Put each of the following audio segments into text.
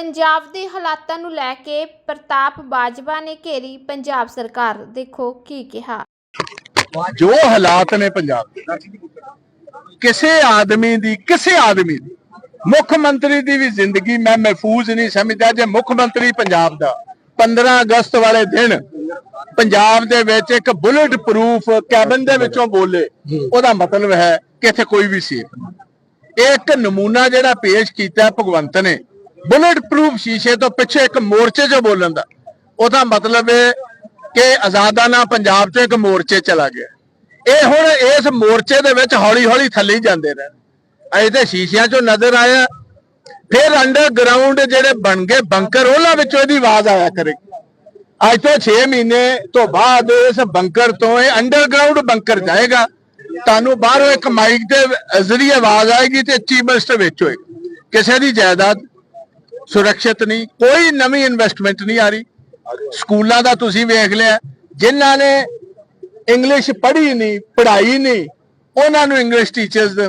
ਪੰਜਾਬ ਦੇ ਹਾਲਾਤਾਂ ਨੂੰ ਲੈ ਕੇ ਪ੍ਰਤਾਪ ਬਾਜਵਾ ਨੇ ਘੇਰੀ ਪੰਜਾਬ ਸਰਕਾਰ। ਦੇਖੋ ਕੀ ਕਿਹਾ। ਜੋ ਹਾਲਾਤ ਨੇ ਪੰਜਾਬ ਦੇ, ਕਿਸੇ ਆਦਮੀ ਦੀ, ਕਿਸੇ ਆਦਮੀ ਦੀ, ਮੁੱਖ ਮੰਤਰੀ ਦੀ ਵੀ ਜ਼ਿੰਦਗੀ ਮੈਂ ਮਹਿਫੂਜ਼ ਨਹੀਂ ਸਮਝਦਾ ਜੇ ਮੁੱਖ ਮੰਤਰੀ ਪੰਜਾਬ ਦਾ 15 ਅਗਸਤ ਵਾਲੇ ਦਿਨ ਪੰਜਾਬ ਦੇ ਵਿੱਚ ਇੱਕ ਬੁਲਟ ਪ੍ਰੂਫ ਕੈਬਨ ਦੇ ਵਿੱਚੋਂ ਬੋਲੇ, ਉਹਦਾ ਮਤਲਬ ਹੈ ਕਿ ਇੱਥੇ ਕੋਈ ਵੀ ਸੀ। ਇਹ ਇੱਕ ਨਮੂਨਾ ਜਿਹੜਾ ਪੇਸ਼ ਕੀਤਾ ਭਗਵੰਤ ਨੇ ਬੁਲਟ ਪ੍ਰੂਫ ਸ਼ੀਸ਼ੇ ਤੋਂ ਪਿੱਛੇ ਇੱਕ ਮੋਰਚੇ 'ਚ ਬੋਲਣ ਦਾ। ਉਹਦਾ ਮਤਲਬ ਹੈ ਕਿ ਆਜ਼ਾਦਾਨਾ ਪੰਜਾਬ 'ਚ ਇੱਕ ਮੋਰਚੇ ਚਲਾ ਗਿਆ। ਇਹ ਹੁਣ ਇਸ ਮੋਰਚੇ ਦੇ ਵਿੱਚ ਹੌਲੀ ਹੌਲੀ ਥੱਲੇ ਹੀ ਜਾਂਦੇ ਰਹਿਣ। ਅਜੇ ਤੇ ਸ਼ੀਸ਼ਿਆਂ 'ਚੋਂ ਨਜ਼ਰ ਆਇਆ। ਫਿਰ ਅੰਡਰਗਰਾਉਂਡ ਜਿਹੜੇ ਬਣ ਗਏ ਬੰਕਰ ਉਹਨਾਂ ਵਿੱਚੋਂ ਇਹਦੀ ਆਵਾਜ਼ ਆਇਆ ਕਰੇਗੀ ਅੱਜ ਤੋਂ 6 ਮਹੀਨੇ ਤੋਂ ਬਾਅਦ ਇਸ ਬੰਕਰ ਤੋਂ ਇਹ ਅੰਡਰਗਰਾਉਂਡ ਬੰਕਰ ਜਾਏਗਾ। ਤੁਹਾਨੂੰ ਬਾਹਰੋਂ ਇੱਕ ਮਾਈਕ ਦੇ ਜ਼ਰੀਏ ਆਵਾਜ਼ ਆਏਗੀ ਤੇ ਚੀਫ ਮਿਨਿਸਟਰ ਵਿੱਚ ਹੋਏਗਾ ਕਿਸੇ ਦੀ ਜਾਇਦਾਦ ਸੁਰੱਖਿਅਤ ਨਹੀਂ ਕੋਈ ਨਵੀਂ ਇਨਵੈਸਟਮੈਂਟ ਨਹੀਂ ਆ ਰਹੀ। ਸਕੂਲਾਂ ਦਾ ਤੁਸੀਂ ਵੇਖ ਲਿਆ ਜਿਨ੍ਹਾਂ ਨੇ ਇੰਗਲਿਸ਼ ਪੜ੍ਹੀ ਨਹੀਂ ਪੜ੍ਹਾਈ ਨਹੀਂ ਉਹਨਾਂ ਨੂੰ ਇੰਗਲਿਸ਼ ਟੀਚਰਸ ਦੇ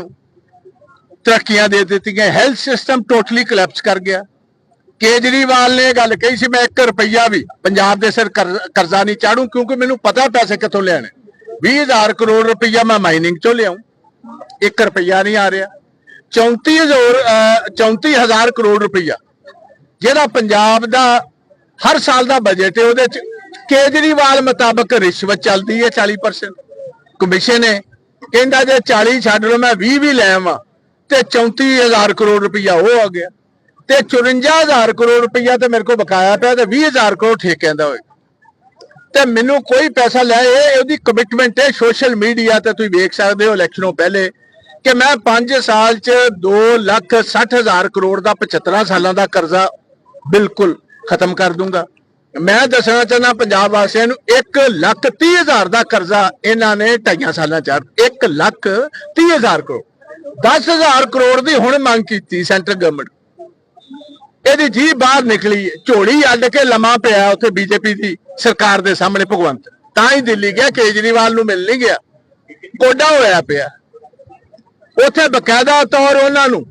ਤਰੱਕੀਆਂ ਦੇ ਦਿੱਤੀਆਂ ਹੈਲਥ ਸਿਸਟਮ ਟੋਟਲੀ ਕਲੈਪਸ ਕਰ ਗਿਆ। ਕੇਜਰੀਵਾਲ ਨੇ ਇਹ ਗੱਲ ਕਹੀ ਸੀ ਮੈਂ 1 ਰੁਪਈਆ ਵੀ ਪੰਜਾਬ ਦੇ ਸਿਰ ਕਰ- ਕਰਜ਼ਾ ਨਹੀਂ ਚਾੜੂ ਕਿਉਂਕਿ ਮੈਨੂੰ ਪਤਾ ਪੈਸੇ ਕਿੱਥੋਂ ਲੈਣੇ। 20000 ਕਰੋੜ ਰੁਪਈਆ ਮੈਂ ਮਾਈਨਿੰਗ ਚੋਂ ਲਿਆਉਂ 1 ਰੁਪਈਆ ਨਹੀਂ ਆ ਰਿਹਾ। 34000 ਅਹ, 34000 ਕਰੋੜ ਰੁਪਈਆ ਜਿਹੜਾ ਪੰਜਾਬ ਦਾ ਹਰ ਸਾਲ ਦਾ ਬਜਟ ਹੈ, ਉਹਦੇ ਚ ਕੇਜਰੀਵਾਲ ਮੁਤਾਬਕ ਰਿਸ਼ਵਤ ਚੱਲਦੀ ਹੈ 40% ਕਮਿਸ਼ਨ ਹੈ ਕਹਿੰਦਾ ਜੇ 40 ਛੱਡ ਲਓ, ਮੈਂ 20 ਵੀ ਲੈ ਆਵਾਂ, ਤੇ 34000 ਕਰੋੜ ਰੁਪਈਆ ਉਹ ਆ ਗਿਆ। ਤੇ 54000 ਕਰੋੜ ਰੁਪਈਆ ਤੇ ਮੇਰੇ ਕੋਲ ਬਕਾਇਆ ਪਿਆ ਤੇ 20000 ਕਰੋੜ ਠੇਕਿਆਂ ਦਾ ਹੋਏ ਤੇ ਮੈਨੂੰ ਕੋਈ ਪੈਸਾ ਲੈ, ਇਹ ਉਹਦੀ ਕਮਿਟਮੈਂਟ ਹੈ ਸੋਸ਼ਲ ਮੀਡੀਆ ਤੇ ਤੁਸੀਂ ਵੇਖ ਸਕਦੇ ਹੋ ਇਲੈਕਸ਼ਨੋਂ ਪਹਿਲੇ ਕਿ ਮੈਂ 5 ਸਾਲ ਚ 2 ਲੱਖ 60 ਹਜ਼ਾਰ ਕਰੋੜ ਦਾ 75 ਸਾਲਾਂ ਦਾ ਕਰਜ਼ਾ ਬਿਲਕੁਲ ਖਤਮ ਕਰ ਦੂੰਗਾ। ਮੈਂ ਦੱਸਣਾ ਚਾਹੁੰਦਾ ਪੰਜਾਬ ਵਾਸੀਆਂ ਨੂੰ 1 ਲੱਖ 30 ਹਜ਼ਾਰ ਦਾ ਕਰਜ਼ਾ ਇਹਨਾਂ ਨੇ ਢਾਈਆਂ ਸਾਲਾਂ ਚ 1 ਲੱਖ 30 ਹਜ਼ਾਰ ਕਰੋੜ 10 ਹਜ਼ਾਰ ਕਰੋੜ ਦੀ ਹੁਣ ਮੰਗ ਕੀਤੀ ਸੈਂਟਰ ਗਵਰਨਮੈਂਟ ਇਹਦੀ ਜੀ ਬਾਹਰ ਨਿਕਲੀ, ਝੋਲੀ ਅੱਡ ਕੇ ਲਮਾ ਪਿਆ ਉੱਥੇ ਬੀਜੇਪੀ ਦੀ ਸਰਕਾਰ ਦੇ ਸਾਹਮਣੇ ਭਗਵੰਤ। ਤਾਂ ਹੀ ਦਿੱਲੀ ਗਿਆ, ਕੇਜਰੀਵਾਲ ਨੂੰ ਮਿਲ ਨਹੀਂ ਗਿਆ। ਕੋਡਾ ਹੋਇਆ ਪਿਆ। ਉੱਥੇ ਬਕਾਇਦਾ ਤੌਰ ਉਹਨਾਂ ਨੂੰ।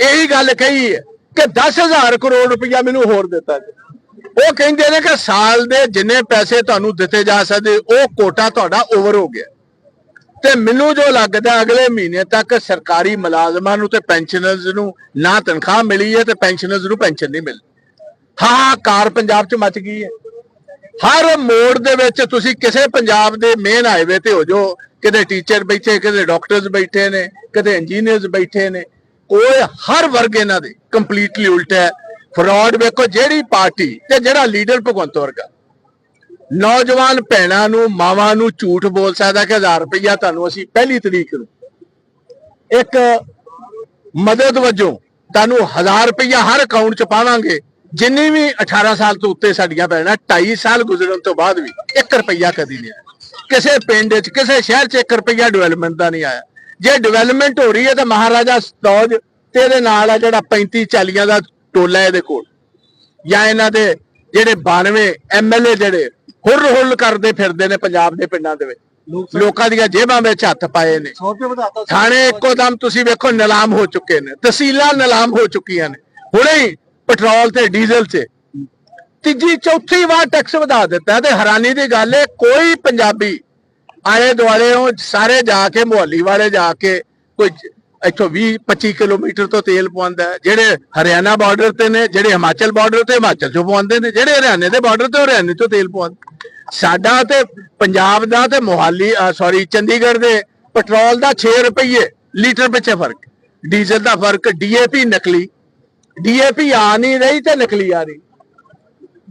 ਇਹੀ ਗੱਲ ਕਹੀ ਹੈ। ਕਿ 10000 ਕਰੋੜ ਰੁਪਇਆ ਮੈਨੂੰ ਹੋਰ ਦਿੱਤਾ ਜੀ ਉਹ ਕਹਿੰਦੇ ਨੇ ਕਿ ਸਾਲ ਦੇ ਜਿੰਨੇ ਪੈਸੇ ਤੁਹਾਨੂੰ ਦਿੱਤੇ ਜਾ ਸਕਦੇ, ਉਹ ਕੋਟਾ ਤੁਹਾਡਾ ਓਵਰ ਹੋ ਗਿਆ। ਤੇ ਮੈਨੂੰ ਜੋ ਲੱਗਦਾ ਅਗਲੇ ਮਹੀਨੇ ਤੱਕ ਸਰਕਾਰੀ ਮੁਲਾਜ਼ਮਾਂ ਨੂੰ ਤੇ ਪੈਨਸ਼ਨਰਜ਼ ਨੂੰ ਨਾ ਤਨਖਾਹ ਮਿਲੀ ਹੈ ਤੇ ਪੈਨਸ਼ਨਰਜ਼ ਨੂੰ ਪੈਨਸ਼ਨ ਨਹੀਂ ਮਿਲ ਹਾਂ ਕਾਰ ਪੰਜਾਬ 'ਚ ਮਚ ਗਈ ਹੈ। ਹਰ ਮੋੜ ਦੇ ਵਿੱਚ ਤੁਸੀਂ ਕਿਸੇ ਪੰਜਾਬ ਦੇ ਮੇਨ ਹਾਈਵੇ ਤੇ ਹੋ ਜੋ ਕਿਤੇ ਟੀਚਰ ਬੈਠੇ, ਕਿਤੇ ਡਾਕਟਰਸ ਬੈਠੇ ਨੇ, ਕਿਤੇ ਇੰਜੀਨੀਅਰਸ ਬੈਠੇ ਨੇ ਉਹ ਹਰ ਵਰਗ ਇਹਨਾਂ ਦੇ ਕੰਪਲੀਟਲੀ ਉਲਟਾ ਹੈ। ਫਰਾਡ ਵੇਖੋ ਜਿਹੜੀ ਪਾਰਟੀ ਤੇ ਜਿਹੜਾ ਲੀਡਰ ਭਗਵੰਤ ਵਰਗਾ ਨੌਜਵਾਨ ਭੈਣਾਂ ਨੂੰ, ਮਾਵਾਂ ਨੂੰ ਝੂਠ ਬੋਲ ਸਕਦਾ ਕਿ 1000 ਰੁਪਇਆ ਤੁਹਾਨੂੰ ਅਸੀਂ ਪਹਿਲੀ ਤਰੀਕ ਨੂੰ ਇੱਕ ਮਦਦ ਵਜੋਂ ਤੁਹਾਨੂੰ 1000 ਰੁਪਇਆ ਹਰ ਅਕਾਊਂਟ 'ਚ ਪਾਵਾਂਗੇ। ਜਿੰਨੀ ਵੀ 18 ਸਾਲ ਤੋਂ ਉੱਤੇ ਸਾਡੀਆਂ ਭੈਣਾਂ 2.5 ਸਾਲ ਗੁਜ਼ਰਨ ਤੋਂ ਬਾਅਦ ਵੀ 1 ਰੁਪਇਆ ਕਦੀ ਨਹੀਂ ਆਇਆ। ਕਿਸੇ ਪਿੰਡ 'ਚ ਕਿਸੇ ਸ਼ਹਿਰ 'ਚ 1 ਰੁਪਇਆ ਡਿਵੈਲਪਮੈਂਟ ਦਾ ਨਹੀਂ ਆਇਆ। ਜੇ ਡਿਵੈਲਪਮੈਂਟ ਹੋ ਰਹੀ ਹੈ ਤਾਂ ਮਹਾਰਾਜਾ ਸਤੌਜ ਤੇ ਇਹਦੇ ਨਾਲ ਆ ਜਿਹੜਾ 35 40 ਦਾ ਟੋਲਾ ਇਹਦੇ ਕੋਲ। ਜਾਂ ਇਹਨਾਂ ਦੇ ਜਿਹੜੇ 92 ਐਮਐਲਏ ਜਿਹੜੇ ਹੁਰ ਹੁਰ ਕਰਦੇ ਫਿਰਦੇ ਨੇ ਪੰਜਾਬ ਦੇ ਪਿੰਡਾਂ ਦੇ ਵਿੱਚ। ਲੋਕਾਂ ਦੀਆਂ ਜੇਬਾਂ ਵਿੱਚ ਹੱਥ ਪਾਏ ਨੇ। 100 ਰੁਪਏ ਵਧਾਤਾ ਥਾਣੇ ਇੱਕੋ ਦਮ ਤੁਸੀਂ ਵੇਖੋ ਨਿਲਾਮ ਹੋ ਚੁੱਕੇ ਨੇ। ਤਹਿਸੀਲਾਂ ਨਿਲਾਮ ਹੋ ਚੁੱਕੀਆਂ ਨੇ। ਹੁਣੇ ਹੀ ਪੈਟਰੋਲ ਤੇ ਡੀਜ਼ਲ 'ਚ ਤੀਜੀ ਚੌਥੀ ਵਾਰ ਟੈਕਸ ਵਧਾ ਦਿੱਤਾ ਤੇ ਹੈਰਾਨੀ ਦੀ ਗੱਲ ਹੈ ਕੋਈ ਪੰਜਾਬੀ ਆਲੇ ਦੁਆਲੇ ਉਹ ਸਾਰੇ ਜਾ ਕੇ, ਮੁਹੱਲੀ ਵਾਲੇ ਜਾ ਕੇ ਕੋਈ ਇੱਥੋਂ 20 25 ਕਿਲੋਮੀਟਰ ਤੋਂ ਤੇਲ ਪਵਾਉਂਦਾ ਜਿਹੜੇ ਹਰਿਆਣਾ ਬਾਰਡਰ ਤੇ ਨੇ, ਜਿਹੜੇ ਹਿਮਾਚਲ ਬਾਰਡਰ ਤੇ, ਹਿਮਾਚਲ ਚੋਂ ਪਵਾਉਂਦੇ ਨੇ, ਜਿਹੜੇ ਹਰਿਆਣੇ ਦੇ ਬਾਰਡਰ ਤੇ, ਉਹ ਹਰਿਆਣੇ ਤੋਂ ਤੇਲ ਪਵਾਉਂਦੇ ਸਾਡਾ ਤੇ ਪੰਜਾਬ ਦਾ ਤੇ ਮੋਹਾਲੀ ਸੌਰੀ ਚੰਡੀਗੜ੍ਹ ਦੇ ਪੈਟਰੋਲ ਦਾ 6 ਰੁਪਏ ਲੀਟਰ ਪਿੱਛੇ ਫ਼ਰਕ, ਡੀਜ਼ਲ ਦਾ ਫ਼ਰਕ ਡੀਏਪੀ ਨਕਲੀ ਡੀਏਪੀ ਆ ਨਹੀਂ ਰਹੀ ਤੇ ਨਕਲੀ ਆ ਰਹੀ।